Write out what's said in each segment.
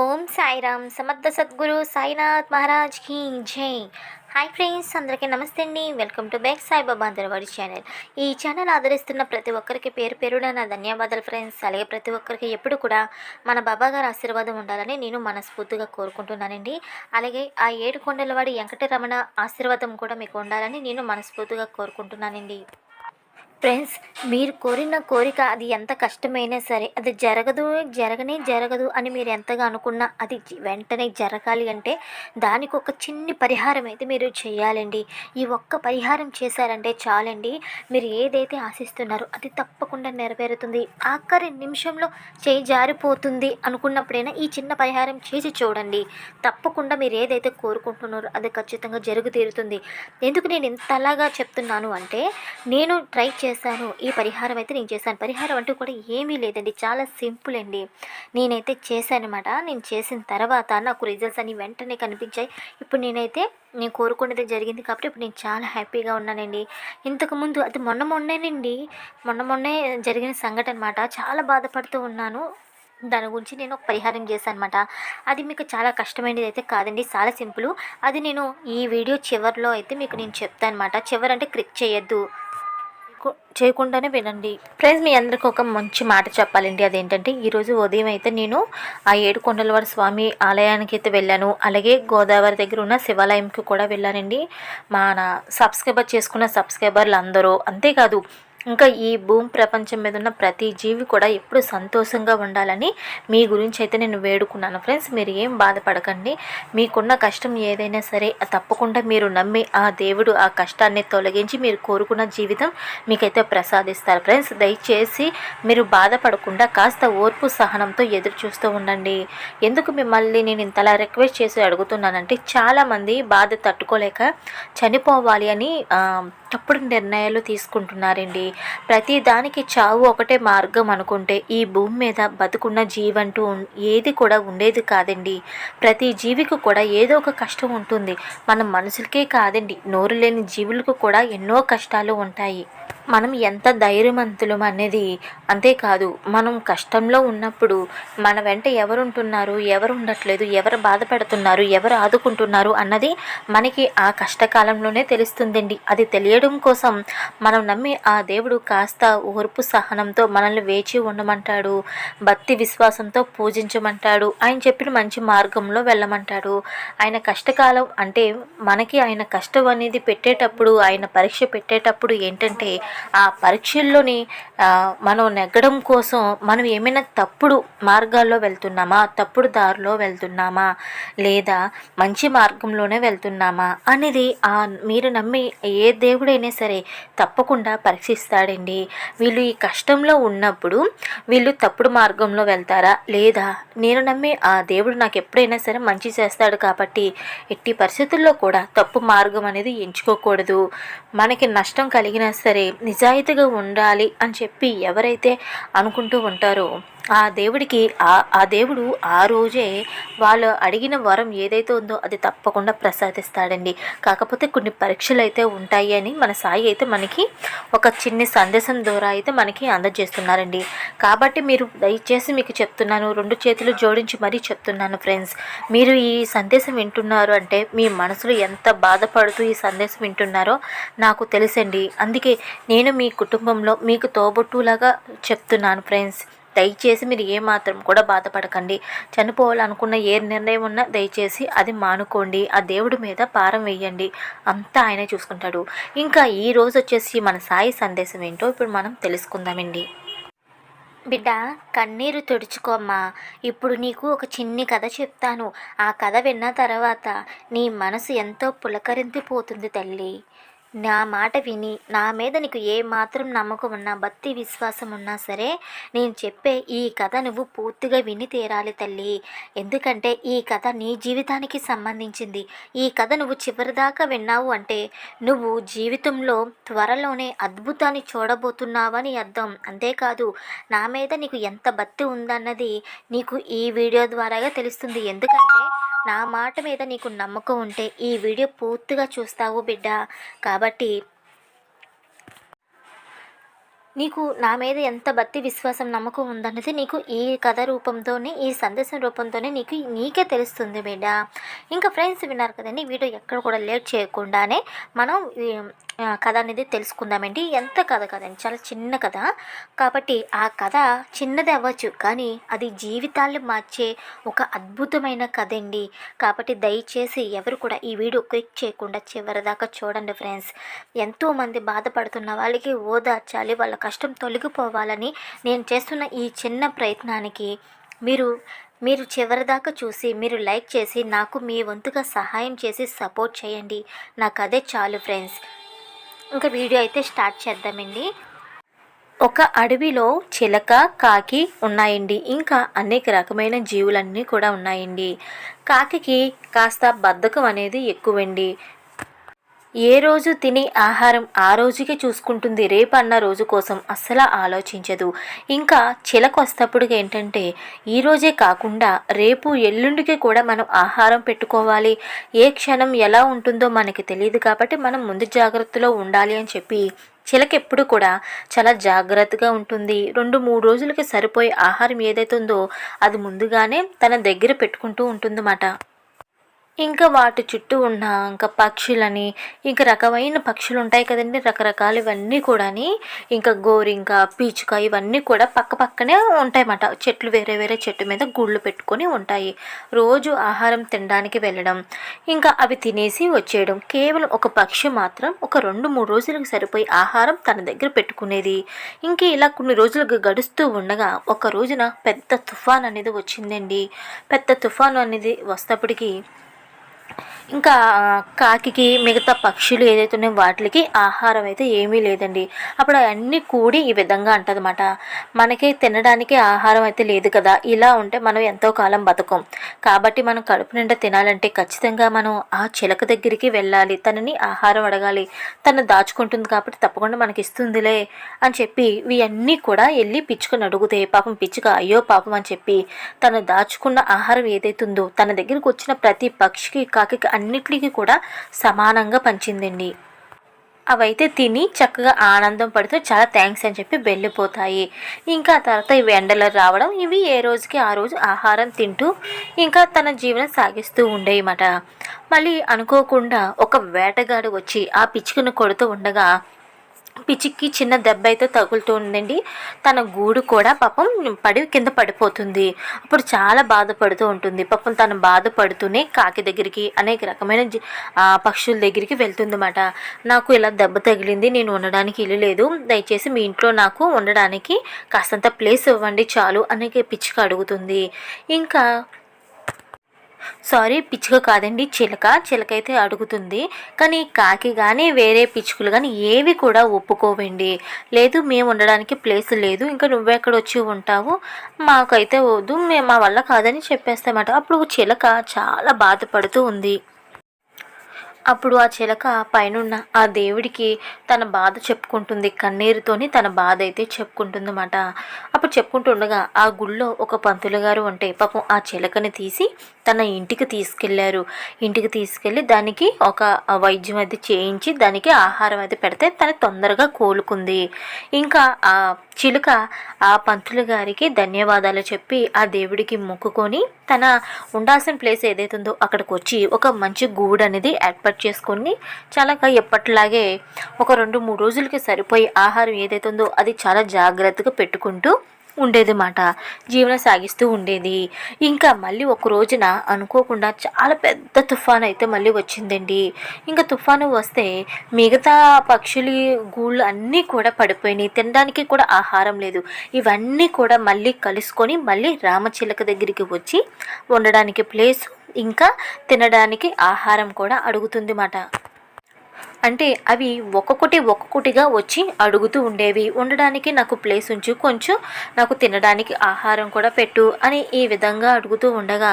ఓం సాయిరామ్ సమర్థ సద్గురు సాయినాథ్ మహారాజ్ కీ జై. Hi friends అందరికీ నమస్తే అండి. వెల్కమ్ టు బ్యాక్ సాయిబాబా అందరవాడి ఛానల్. ఈ ఛానల్ ఆదరిస్తున్న ప్రతి ఒక్కరికి పేరు పేరున నా ధన్యవాదాలు ఫ్రెండ్స్. అలాగే ప్రతి ఒక్కరికి ఎప్పుడు కూడా మన బాబా గారి ఆశీర్వాదం ఉండాలని నేను మనస్ఫూర్తిగా కోరుకుంటున్నానండి. అలాగే ఆ ఏడు కొండలవాడి వెంకటరమణ ఆశీర్వాదం కూడా మీకు ఉండాలని నేను మనస్ఫూర్తిగా కోరుకుంటున్నానండి. ఫ్రెండ్స్ మీరు కోరిన కోరిక అది ఎంత కష్టమైనా సరే అది జరగదు జరగనే జరగదు అని మీరు ఎంతగా అనుకున్నా అది వెంటనే జరగాలి అంటే దానికి ఒక చిన్ని పరిహారం అయితే మీరు చేయాలండి. ఈ ఒక్క పరిహారం చేశారంటే చాలండి. మీరు ఏదైతే ఆశిస్తున్నారో అది తప్పకుండా నెరవేరుతుంది. ఆఖరి నిమిషంలో చేయి జారిపోతుంది అనుకున్నప్పుడైనా ఈ చిన్న పరిహారం చేసి చూడండి. తప్పకుండా మీరు ఏదైతే కోరుకుంటున్నారో అది ఖచ్చితంగా జరుగు తీరుతుంది ఎందుకు నేను ఇంతలాగా చెప్తున్నాను అంటే నేను ట్రై చేశాను. ఈ పరిహారం అయితే నేను చేశాను. పరిహారం అంటూ కూడా ఏమీ లేదండి. చాలా సింపుల్ అండి. నేనైతే చేశానమాట నేను చేసిన తర్వాత నాకు రిజల్ట్స్ అన్ని వెంటనే కనిపించాయి. ఇప్పుడు నేనైతే నేను కోరుకున్నది జరిగింది కాబట్టి ఇప్పుడు నేను చాలా హ్యాపీగా ఉన్నానండి. ఇంతకుముందు అది మొన్న మొన్నేనండి. మొన్న మొన్నే జరిగిన సంఘటన అనమాట చాలా బాధపడుతూ ఉన్నాను. దాని గురించి నేను ఒక పరిహారం చేశాను అనమాట అది మీకు చాలా కష్టమైనది అయితే కాదండి. చాలా సింపుల్. అది నేను ఈ వీడియో చివరిలో అయితే మీకు నేను చెప్తాను అనమాట చివరంటే క్లిక్ చేయొద్దు. చేయకుండానే వినండి. ఫ్రెండ్స్ మీ అందరికి ఒక మంచి మాట చెప్పాలండి. అదేంటంటే ఈరోజు ఉదయం అయితే నేను ఆ ఏడు కొండలవారి స్వామి ఆలయానికి అయితే వెళ్ళాను. అలాగే గోదావరి దగ్గర ఉన్న శివాలయంకి కూడా వెళ్ళానండి. మన సబ్స్క్రైబర్ చేసుకున్న సబ్స్క్రైబర్లు అందరూ అంతేకాదు ఇంకా ఈ భూమి ప్రపంచం మీద ఉన్న ప్రతి జీవి కూడా ఎప్పుడు సంతోషంగా ఉండాలని మీ గురించి అయితే నేను వేడుకున్నాను. ఫ్రెండ్స్ మీరు ఏం బాధపడకండి. మీకున్న కష్టం ఏదైనా సరే తప్పకుండా మీరు నమ్మి ఆ దేవుడు ఆ కష్టాన్ని తొలగించి మీరు కోరుకున్న జీవితం మీకైతే ప్రసాదిస్తారు. ఫ్రెండ్స్ దయచేసి మీరు బాధపడకుండా కాస్త ఓర్పు సహనంతో ఎదురు చూస్తూ ఉండండి. ఎందుకు మిమ్మల్ని నేను ఇంతలా రిక్వెస్ట్ చేసి అడుగుతున్నానంటే చాలామంది బాధ తట్టుకోలేక చనిపోవాలి అని తప్పుడు నిర్ణయాలు తీసుకుంటున్నారండి. ప్రతి దానికి చావు ఒకటే మార్గం అనుకుంటే ఈ భూమి మీద బతుకున్న జీవంటూ ఏది కూడా ఉండేది కాదండి. ప్రతి జీవికి కూడా ఏదో ఒక కష్టం ఉంటుంది. మన మనుషులకే కాదండి. నోరు లేని జీవులకు కూడా ఎన్నో కష్టాలు ఉంటాయి. మనం ఎంత ధైర్యవంతులం అనేది అంతేకాదు మనం కష్టంలో ఉన్నప్పుడు మన వెంట ఎవరు ఉంటున్నారు ఎవరు ఉండట్లేదు ఎవరు బాధపడుతున్నారు ఎవరు ఆదుకుంటున్నారు అన్నది మనకి ఆ కష్టకాలంలోనే తెలుస్తుందండి. అది తెలియడం కోసం మనం నమ్మి ఆ దేవుడు కాస్త ఓర్పు సహనంతో మనల్ని వేచి ఉండమంటాడు భక్తి విశ్వాసంతో పూజించమంటాడు ఆయన చెప్పిన మంచి మార్గంలో వెళ్ళమంటాడు. ఆయన కష్టకాలం అంటే మనకి ఆయన కష్టం అనేది పెట్టేటప్పుడు ఆయన పరీక్ష పెట్టేటప్పుడు ఏంటంటే ఆ పరీక్షల్లోని మనం నెగ్గడం కోసం మనం ఏమైనా తప్పుడు మార్గాల్లో వెళ్తున్నామా? తప్పుడు దారిలో వెళ్తున్నామా? లేదా మంచి మార్గంలోనే వెళ్తున్నామా? అనేది ఆ మీరు నమ్మి ఏ దేవుడైనా సరే తప్పకుండా పరీక్షిస్తాడండి. వీళ్ళు ఈ కష్టంలో ఉన్నప్పుడు వీళ్ళు తప్పుడు మార్గంలో వెళ్తారా? లేదా నేను నమ్మి ఆ దేవుడు నాకు ఎప్పుడైనా సరే మంచి చేస్తాడు కాబట్టి ఎట్టి పరిస్థితుల్లో కూడా తప్పు మార్గం అనేది ఎంచుకోకూడదు. మనకి నష్టం కలిగినా సరే నిజాయితీగా ఉండాలి అని చెప్పి ఎవరైతే అనుకుంటూ ఉంటారో ఆ దేవుడికి ఆ ఆ దేవుడు ఆ రోజే వాళ్ళు అడిగిన వరం ఏదైతే ఉందో అది తప్పకుండా ప్రసాదిస్తాడండి. కాకపోతే కొన్ని పరీక్షలు అయితే ఉంటాయి అని మన సాయి అయితే మనకి ఒక చిన్న సందేశం ద్వారా అయితే మనకి అందజేస్తున్నారండి. కాబట్టి మీరు దయచేసి మీకు చెప్తున్నాను రెండు చేతులు జోడించి మరీ చెప్తున్నాను ఫ్రెండ్స్ మీరు ఈ సందేశం వింటున్నారు అంటే మీ మనసులో ఎంత బాధపడుతూ ఈ సందేశం వింటున్నారో నాకు తెలుసండి. అందుకే నేను మీ కుటుంబంలో మీకు తోబుట్టులాగా చెప్తున్నాను ఫ్రెండ్స్ దయచేసి మీరు ఏమాత్రం కూడా బాధపడకండి. చనిపోవాలనుకున్న ఏ నిర్ణయం ఉన్నా దయచేసి అది మానుకోండి. ఆ దేవుడి మీద భారం వేయండి. అంతా ఆయనే చూసుకుంటాడు. ఇంకా ఈ రోజు వచ్చేసి మన సాయి సందేశం ఏంటో ఇప్పుడు మనం తెలుసుకుందామండి. బిడ్డ కన్నీరు తుడుచుకోమ్మా. ఇప్పుడు నీకు ఒక చిన్ని కథ చెప్తాను. ఆ కథ విన్న తర్వాత నీ మనసు ఎంతో పులకరింతిపోతుంది తల్లి. నా మాట విని నా మీద నీకు ఏ మాత్రం నమ్మకం ఉన్నా భక్తి విశ్వాసం ఉన్నా సరే నేను చెప్పే ఈ కథ నువ్వు పూర్తిగా విని తీరాలి తల్లి. ఎందుకంటే ఈ కథ నీ జీవితానికి సంబంధించింది. ఈ కథ నువ్వు చివరిదాకా విన్నావు అంటే నువ్వు జీవితంలో త్వరలోనే అద్భుతాన్ని చూడబోతున్నావని అర్థం. అంతేకాదు నా మీద నీకు ఎంత భక్తి ఉందన్నది నీకు ఈ వీడియో ద్వారాగా తెలుస్తుంది. ఎందుకంటే నా మాట మీద నీకు నమ్మకం ఉంటే ఈ వీడియో పూర్తిగా చూస్తావు బిడ్డ. కాబట్టి నీకు నా మీద ఎంత భక్తి విశ్వాసం నమ్మకం ఉందన్నది నీకు ఈ కథ రూపంతోనే ఈ సందేశం రూపంతోనే నీకు నీకే తెలుస్తుంది బిడ్డ. ఇంకా ఫ్రెండ్స్ విన్నారు కదండి వీడియో ఎక్కడ కూడా లేట్ చేయకుండానే మనం కథ అనేది తెలుసుకుందామండి. ఎంత కథ కదండి చాలా చిన్న కథ. కాబట్టి ఆ కథ చిన్నది అవ్వచ్చు కానీ అది జీవితాలు మార్చే ఒక అద్భుతమైన కథ అండి కాబట్టి దయచేసి ఎవరు కూడా ఈ వీడియో క్లిక్ చేయకుండా చివరిదాకా చూడండి ఫ్రెండ్స్. ఎంతోమంది బాధపడుతున్న వాళ్ళకి ఓదార్చాలి వాళ్ళ కష్టం తొలగిపోవాలని నేను చేస్తున్న ఈ చిన్న ప్రయత్నానికి మీరు మీరు చివరిదాకా చూసి మీరు లైక్ చేసి నాకు మీ వంతుగా సహాయం చేసి సపోర్ట్ చేయండి. నాకు అదే చాలు ఫ్రెండ్స్. ఇంకా వీడియో అయితే స్టార్ట్ చేద్దామండి. ఒక అడవిలో చిలక కాకి ఉన్నాయండి. ఇంకా అనేక రకమైన జీవులన్నీ కూడా ఉన్నాయండి. కాకి కాస్త బద్ధకం అనేది ఎక్కువండి. ఏ రోజు తినే ఆహారం ఆ రోజుకే చూసుకుంటుంది. రేపు అన్న రోజు కోసం అస్సలు ఆలోచించదు. ఇంకా చిలకు వస్తప్పుడు ఏంటంటే ఈ రోజే కాకుండా రేపు ఎల్లుండికి కూడా మనం ఆహారం పెట్టుకోవాలి. ఏ క్షణం ఎలా ఉంటుందో మనకి తెలియదు కాబట్టి మనం ముందు జాగ్రత్తలో ఉండాలి అని చెప్పి చిలక ఎప్పుడు కూడా చాలా జాగ్రత్తగా ఉంటుంది. రెండు మూడు రోజులకి సరిపోయే ఆహారం ఏదైతే ఉందో అది ముందుగానే తన దగ్గర పెట్టుకుంటూ ఉంటుందన్నమాట. ఇంకా వాటి చుట్టూ ఉన్న ఇంకా పక్షులని ఇంకా రకమైన పక్షులు ఉంటాయి కదండి రకరకాలు ఇవన్నీ కూడాని ఇంకా గోరింక పీచుక ఇవన్నీ కూడా పక్క పక్కనే ఉంటాయన్నమాట. చెట్లు వేరే వేరే చెట్టు మీద గుళ్ళు పెట్టుకొని ఉంటాయి. రోజు ఆహారం తినడానికి వెళ్ళడం ఇంకా అవి తినేసి వచ్చేయడం. కేవలం ఒక పక్షి మాత్రం ఒక రెండు మూడు రోజులకు సరిపోయి ఆహారం తన దగ్గర పెట్టుకునేది. ఇంకా ఇలా కొన్ని రోజులకు గడుస్తూ ఉండగా ఒక రోజున పెద్ద తుఫాన్ అనేది వచ్చిందండి. పెద్ద తుఫాను అనేది వస్తప్పటికి ఇంకా కాకి మిగతా పక్షులు ఏదైతే ఉన్నాయో వాటికి ఆహారం అయితే ఏమీ లేదండి. అప్పుడు అవన్నీ కూడి ఈ విధంగా అంటదన్నమాట. మనకి తినడానికి ఆహారం అయితే లేదు కదా ఇలా ఉంటే మనం ఎంతో కాలం బతకం. కాబట్టి మనం కడుపు నిండా తినాలంటే ఖచ్చితంగా మనం ఆ చిలక దగ్గరికి వెళ్ళాలి తనని ఆహారం అడగాలి తను దాచుకుంటుంది కాబట్టి తప్పకుండా మనకి ఇస్తుందిలే అని చెప్పి ఇవన్నీ కూడా వెళ్ళి పిచ్చుకని అడుగుతే పాపం పిచ్చుక అయ్యో పాపం అని చెప్పి తను దాచుకున్న ఆహారం ఏదైతుందో తన దగ్గరికి వచ్చిన ప్రతి పక్షికి కాకి అన్నిటికీ కూడా సమానంగా పంచిందండి. అవైతే తిని చక్కగా ఆనందం పడుతూ చాలా థ్యాంక్స్ అని చెప్పి వెళ్ళిపోతాయి. ఇంకా తర్వాత ఇవి ఎండలో రావడం ఇవి ఏ రోజుకి ఆ రోజు ఆహారం తింటూ ఇంకా తన జీవనం సాగిస్తూ ఉండేయమాట. మళ్ళీ అనుకోకుండా ఒక వేటగాడు వచ్చి ఆ పిచ్చుకను కొడుతూ ఉండగా పిచ్చికి చిన్న దెబ్బ అయితే తగులుతూ ఉందండి. తన గూడు కూడా పాపం పడి కింద పడిపోతుంది. అప్పుడు చాలా బాధపడుతూ ఉంటుంది. పాపం తను బాధపడుతూనే కాకి దగ్గరికి అనేక రకమైన ఆ, పక్షుల దగ్గరికి వెళ్తుందన్నమాట. నాకు ఇలా దెబ్బ తగిలింది నేను ఉండడానికి ఇల్లు లేదు. దయచేసి మీ ఇంట్లో నాకు ఉండడానికి కాస్తంత ప్లేస్ ఇవ్వండి చాలు అనేక పిచ్చిక అడుగుతుంది. ఇంకా సారీ పిచ్చుక కాదండి చిలక. చిలక అయితే అడుగుతుంది. కానీ కాకి కానీ వేరే పిచ్చుకలు కానీ ఏవి కూడా ఒప్పుకోవండి. లేదు మేము ఉండడానికి ప్లేస్ లేదు. ఇంకా నువ్వెక్కడ వచ్చి ఉంటావు? మాకైతే వద్దు. మేము మా వల్ల కాదని చెప్పేస్తామట. అప్పుడు చిలక చాలా బాధపడుతూ ఉంది. అప్పుడు ఆ చిలక పైనున్న ఆ దేవుడికి తన బాధ చెప్పుకుంటుంది. కన్నీరుతోని తన బాధ అయితే చెప్పుకుంటుందన్నమాట. అప్పుడు చెప్పుకుంటుండగా ఆ గుళ్ళో ఒక పంతులు గారు ఉంటే పాపం ఆ చిలకని తీసి తన ఇంటికి తీసుకెళ్ళారు. ఇంటికి తీసుకెళ్ళి దానికి ఒక వైద్యం అయితే చేయించి దానికి ఆహారం అయితే పెడితే తను తొందరగా కోలుకుంది. ఇంకా ఆ చిలుక ఆ పంతులు గారికి ధన్యవాదాలు చెప్పి ఆ దేవుడికి మొక్కుకొని తన ఉండాల్సిన ప్లేస్ ఏదైతే ఉందో అక్కడికి వచ్చి ఒక మంచి గూడు అనేది ఏర్పాటు చేసుకొని చాలా ఎప్పటిలాగే ఒక రెండు మూడు రోజులకి సరిపోయే ఆహారం ఏదైతే ఉందో అది చాలా జాగ్రత్తగా పెట్టుకుంటూ ఉండేది మాట జీవనం సాగిస్తూ ఉండేది. ఇంకా మళ్ళీ ఒక రోజున అనుకోకుండా చాలా పెద్ద తుఫాను అయితే మళ్ళీ వచ్చిందండి. ఇంకా తుఫాను వస్తే మిగతా పక్షులు గూళ్ళు అన్నీ కూడా పడిపోయినాయి. తినడానికి కూడా ఆహారం లేదు. ఇవన్నీ కూడా మళ్ళీ కలుసుకొని మళ్ళీ రామచిలక దగ్గరికి వచ్చి ఉండడానికి ప్లేస్ ఇంకా తినడానికి ఆహారం కూడా అడుగుతుంది మాట అంటే అవి ఒక్కొక్కటి ఒక్కొక్కటిగా వచ్చి అడుగుతూ ఉండేవి. ఉండడానికి నాకు ప్లేస్ ఉంచు కొంచెం నాకు తినడానికి ఆహారం కూడా పెట్టు అని ఈ విధంగా అడుగుతూ ఉండగా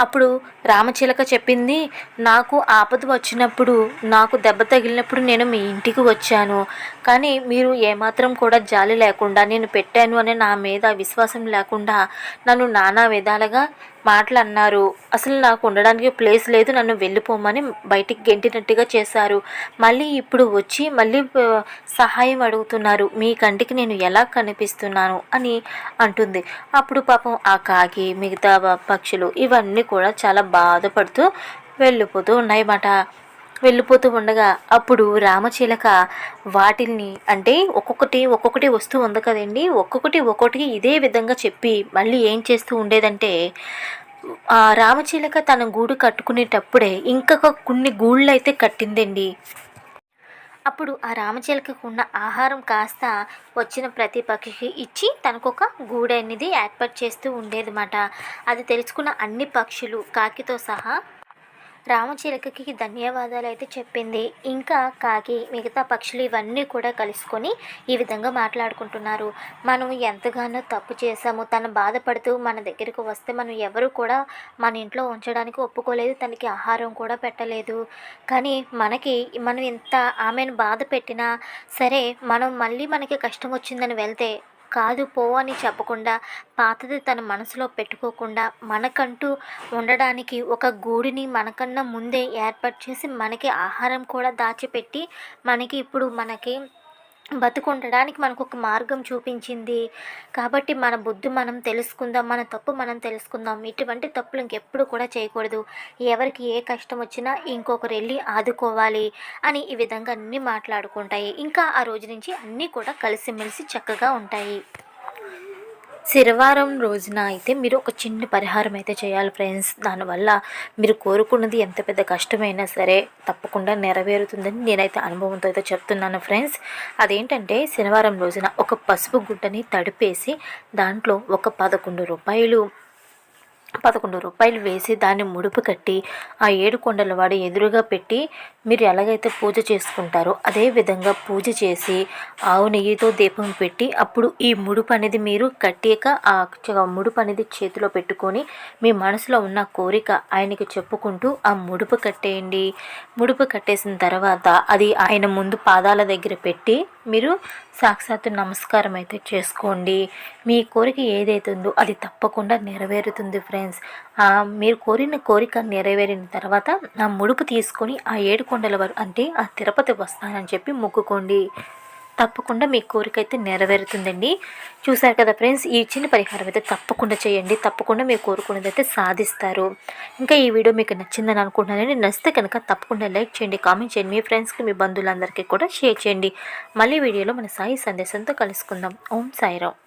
అప్పుడు రామచిలక చెప్పింది నాకు ఆపద వచ్చినప్పుడు నాకు దెబ్బ తగిలినప్పుడు నేను మీ ఇంటికి వచ్చాను. కానీ మీరు ఏమాత్రం కూడా జాలి లేకుండా నేను పెట్టాను అనే నా మీద విశ్వాసం లేకుండా నన్ను నానా విధాలుగా మాటలు అన్నారు అసలు నాకు ఉండడానికి ప్లేస్ లేదు నన్ను వెళ్ళిపోమని బయటికి గెంటినట్టుగా చేశారు. మళ్ళీ ఇప్పుడు వచ్చి మళ్ళీ సహాయం అడుగుతున్నారు. మీ కంటికి నేను ఎలా కనిపిస్తున్నాను? అని అంటుంది. అప్పుడు పాపం ఆ కాకి మిగతా పక్షులు ఇవన్నీ కూడా చాలా బాధపడుతూ వెళ్ళిపోతూ ఉన్నాయన్నమాట. వెళ్ళిపోతూ ఉండగా అప్పుడు రామచిలక వాటిల్ని అంటే ఒక్కొక్కటి ఒక్కొక్కటి వస్తూ ఉంది కదండి. ఒక్కొక్కటి ఒక్కొక్కటి ఇదే విధంగా చెప్పి మళ్ళీ ఏం చేస్తూ ఉండేదంటే ఆ రామచిలక తన గూడు కట్టుకునేటప్పుడే ఇంకొక కొన్ని గూళ్ళు అయితే కట్టిందండి. అప్పుడు ఆ రామచిలకకు ఉన్న ఆహారం కాస్త వచ్చిన ప్రతి పక్షికి ఇచ్చి తనకొక గూడు అనేది ఏర్పాటు చేస్తూ ఉండేదన్నమాట. అది తెలుసుకున్న అన్ని పక్షులు కాకితో సహా రామచిలకకి ధన్యవాదాలు అయితే చెప్పింది. ఇంకా కాకి మిగతా పక్షులు ఇవన్నీ కూడా కలుసుకొని ఈ విధంగా మాట్లాడుకుంటున్నారు. మనం ఎంతగానో తప్పు చేశాము. తను బాధపడుతూ మన దగ్గరకు వస్తే మనం ఎవరు కూడా మన ఇంట్లో ఉంచడానికి ఒప్పుకోలేదు. తనకి ఆహారం కూడా పెట్టలేదు. కానీ మనకి మనం ఇంత ఆమెను బాధ పెట్టినా సరే మనం మళ్ళీ మనకి కష్టం వచ్చిందని వెళ్తే కాదు పో అని చెప్పకుండా పాతది తన మనసులో పెట్టుకోకుండా మనకంటూ ఉండడానికి ఒక గూడిని మనకన్నా ముందే ఏర్పాటు చేసి మనకి ఆహారం కూడా దాచిపెట్టి మనకి ఇప్పుడు మనకి బతుకుండడానికి మనకు ఒక మార్గం చూపించింది. కాబట్టి మన బుద్ధి మనం తెలుసుకుందాం మన తప్పు మనం తెలుసుకుందాం. ఇటువంటి తప్పులు ఇంకెప్పుడు కూడా చేయకూడదు. ఎవరికి ఏ కష్టం వచ్చినా ఇంకొకరు వెళ్ళి ఆదుకోవాలి అని ఈ విధంగా అన్నీ మాట్లాడుకుంటాయి. ఇంకా ఆ రోజు నుంచి అన్నీ కూడా కలిసిమెలిసి చక్కగా ఉంటాయి. శనివారం రోజున అయితే మీరు ఒక చిన్న పరిహారం అయితే చేయాలి ఫ్రెండ్స్. దానివల్ల మీరు కోరుకున్నది ఎంత పెద్ద కష్టమైనా సరే తప్పకుండా నెరవేరుతుందని నేనైతే అనుభవంతో అయితే చెప్తున్నాను ఫ్రెండ్స్. అదేంటంటే శనివారం రోజున ఒక పసుపు గుడ్డని తడిపేసి దాంట్లో ఒక పదకొండు రూపాయలు పదకొండు రూపాయలు వేసి దాన్ని ముడుపు కట్టి ఆ ఏడు కొండల వాడి ఎదురుగా పెట్టి మీరు ఎలాగైతే పూజ చేసుకుంటారో అదే విధంగా పూజ చేసి ఆవు నెయ్యితో దీపం పెట్టి అప్పుడు ఈ ముడుపు అనేది మీరు కట్టాక ఆ చ- ముడుపు అనేది చేతిలో పెట్టుకొని మీ మనసులో ఉన్న కోరిక ఆయనకి చెప్పుకుంటూ ఆ ముడుపు కట్టేయండి. ముడుపు కట్టేసిన తర్వాత అది ఆయన ముందు పాదాల దగ్గర పెట్టి మీరు సాక్షాత్తు నమస్కారం అయితే చేసుకోండి. మీ కోరిక ఏదైతుందో ఉందో అది తప్పకుండా నెరవేరుతుంది ఫ్రెండ్స్. ఫ్రెండ్స్ మీరు కోరిన కోరిక నెరవేరిన తర్వాత ఆ ముడుపు తీసుకొని ఆ ఏడు కొండల వరకు అంటే ఆ తిరుపతి వస్తానని చెప్పి మొక్కుకోండి. తప్పకుండా మీ కోరిక అయితే నెరవేరుతుందండి. చూసారు కదా ఫ్రెండ్స్ ఈ చిన్న పరిహారం అయితే తప్పకుండా చేయండి. తప్పకుండా మీరు కోరుకునేది అయితే సాధిస్తారు. ఇంకా ఈ వీడియో మీకు నచ్చిందని అనుకుంటున్నానండి. నచ్చితే కనుక తప్పకుండా లైక్ చేయండి కామెంట్ చేయండి. మీ ఫ్రెండ్స్కి మీ బంధువులందరికీ కూడా షేర్ చేయండి. మళ్ళీ వీడియోలో మన సాయి సందేశంతో కలుసుకుందాం. ఓం సాయిరావు